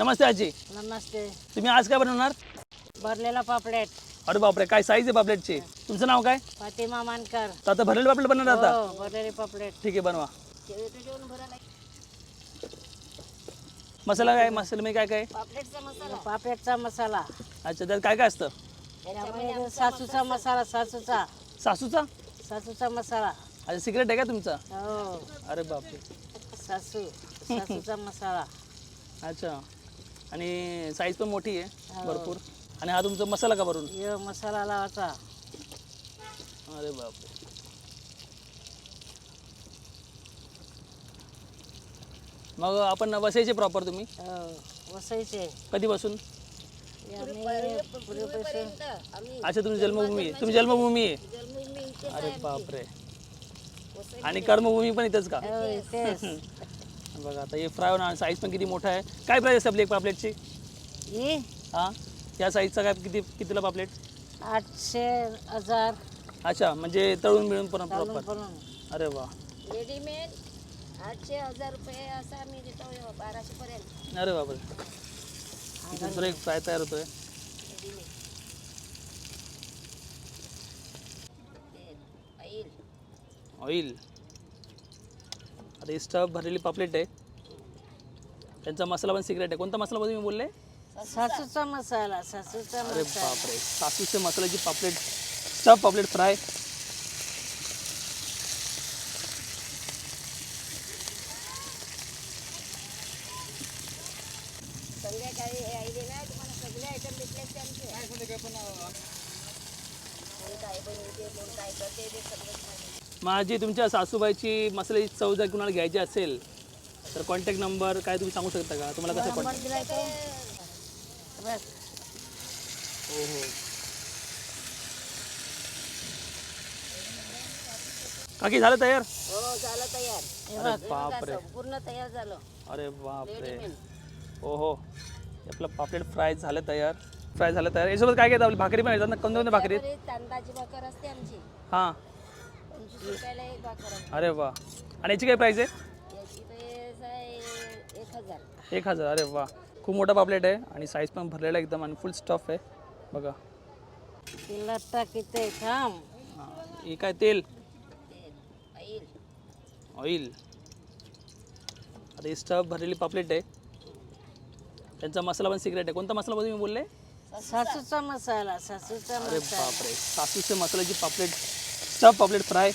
नमस्ते आजी. नमस्ते. तुम्ही आज काय बनवणार? भरलेला पापलेट. अरे बापरे काय साईज आहे पापलेटची? तुमचं नाव काय? फातिमा मानकर. तर आता भरलेलं पापलेट बनवणार आता? हो भरलेले पापलेट. ठीक आहे बनवा. मसाला काय मसाला मी काय काय? पापलेटचा मसाला. अच्छा त्यात काय काय असतं? सासूचा मसाला सासूचा. सासूचा? सासूचा मसाला. अच्छा सिक्रेट आहे का तुमचा? हो. अरे बापरे. सासू सासूचा मसाला. अच्छा. आणि साईज पण मोठी आहे हो. भरपूर. आणि हा तुमचा मसाला का भरून? यो मसाला लावायचा. अरे बापरे. मग आपण वसायचे प्रॉपर तुम्ही? हो वसायचे. कधीपासून? पूर्वीपासून अच्छा तुमची जन्मभूमी आहे. तुम्ही जन्मभूमी आहे. अरे बापरे. आणि कर्मभूमी पण इथंच का? हो बघा आता हे फ्राय होणार. साईज पण किती मोठा आहे. काय प्राईस असते आपली एक पापलेटची? ही? हां? या साईजचा काय किती कितीला पापलेट? आठशे हजार. अच्छा म्हणजे तळून मिळून पण प्रॉपर बनवून अरे वा. रेडीमेड आठशे हजार रुपये असा मी देतो बाराशे पर्यंत अरे बापरे. दुसरं एक फ्राय तयार होतोय. ऑइल. आता ही स्टफ भरलेली पापलेट आहे. त्यांचा मसाला पण सिक्रेट आहे. कोणता मसाला तुम्ही बोलले? सासूचा मसाला सासूचा अरे मसाला. बापरे. सासूचे मसाल्याची पापलेट स्टफ पापलेट फ्राय संध्याकाळी आयडी ना तुम्हाला सगळे आयटम भेटले त्यांचे कोण काय बनवते कोण काय करते ते सगळं सांगेल. माझी तुमच्या सासूबाईची मसाल्याची चव जर कुणाला घ्यायची असेल तर कॉन्टॅक्ट नंबर काय तुम्ही सांगू शकता का? तुम्हाला कसं कॉन्टॅक्ट हो हो काकी झालं तयार? हो झालं तयार. अरे बापरे. पूर्ण तयार झालं. अरे बापरे. हो हो आपलं पापलेट फ्राय झालं तयार. फ्राय झालं तयार. यासोबत काय घेतात आपली भाकरी पण येतात ना? कोणत्या कोणत्या भाकरी तांदळाची भाकर असते आमची. हां. पंचवीस रुपयाला एक भाकर असते अरे वा. आणि याची काय प्राईस आहे? याची पैसा आहे एक हजार. एक हजार अरे वा. खूप मोठा पापलेट आहे आणि साईज पण भरलेला आहे एकदम आणि फुल स्टफ आहे. बघा. तिला टाकीते थांब. हां हे काय तेल? तेल ऑइल. ही स्टफ भरलेली पापलेट आहे. त्यांचा मसाला पण सिक्रेट आहे. कोणता मसाला तुम्ही बोलले? सासूचा मसाला सासूचा अरे मसाला. बापरे. सासूचे मसाल्याची पापलेट. स्टफ पापलेट फ्राय